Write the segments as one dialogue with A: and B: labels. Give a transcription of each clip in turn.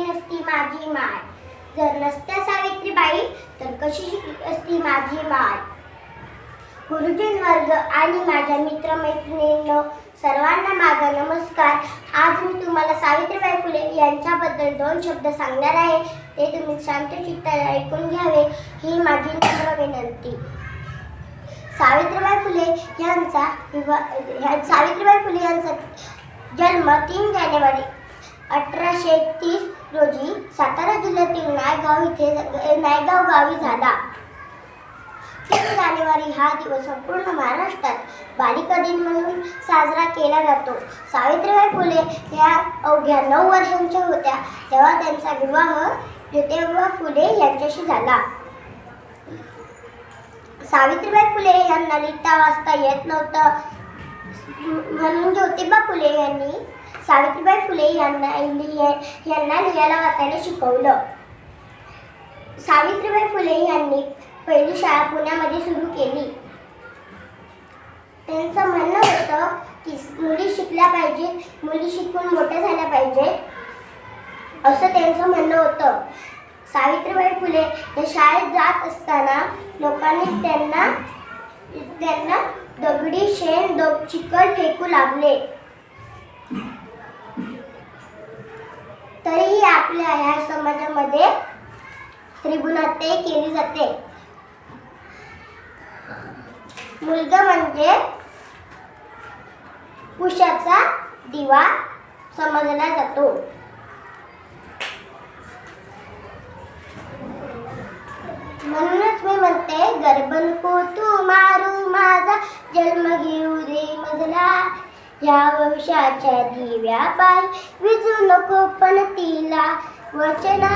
A: शिकली नसती माझी माय. जर नसत्या सावित्रीबाई तर कशी शिकली असती माझी माय? गुरुजन वर्ग आणि माझ्या मित्रमैत्रिणींनो सर्वांना माझा नमस्कार. आज मी तुम्हाला सावित्रीबाई फुले यांच्याबद्दल दोन शब्द सांगणार आहे. ते तुम्ही शांतचित्ताने ऐकून घ्यावे ही माझी नम्र विनंती. सावित्रीबाई फुले यांचा सावित्रीबाई फुले यांचा जन्म तीन जानेवारी अठराशे तीस रोजी सातारा जिल्ह्यातील नायगाव इथे नायगाव गावी झाला. तीन जानेवारी हा दिवस संपूर्ण महाराष्ट्रात बालिका दिन म्हणून साजरा केला जातो. सावित्रीबाई फुले ह्या अवघ्या नऊ वर्षांच्या होत्या तेव्हा त्यांचा विवाह ज्योतिबा फुले यांच्याशी झाला. सावित्रीबाई फुले यांना लिहिता वाचता येत नव्हतं. म्हणून ज्योतिबा फुले यांनी सावित्रीबाई फुले यांना यांना लिहायला वाचायला शिकवलं. सावित्रीबाई फुले यांनी पहिली शाळा पुण्यामध्ये सुरू केली. त्यांचं म्हणणं होतं की मुली शिकल्या पाहिजेत मुली शिकून मोठ्या झाल्या पाहिजेत असं त्यांचं म्हणणं होतं. सावित्रीबाई फुले हे शाळेत जात असताना लोकांनी त्यांना त्यांना दगडी शेण द चिकट फेकू लागले आपल्या ह्या समाजामध्ये त्रिगुणाते केली जाते. मुलगा म्हणजे कुशाचा दिवा समजला जातो. म्हणूनच मी म्हणते गर्भ नको तू मारू माझा जन्म घेऊ दे मजला. या वंशाच्या दिव्या पाय विजू नको पण तिला वचना.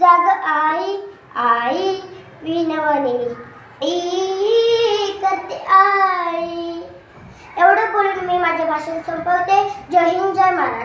A: जाग आई आई विनवणी. ई करते आई. एवढं बोलून मी माझे भाषण संपवते. जय हिंद जय महाराष्ट्र.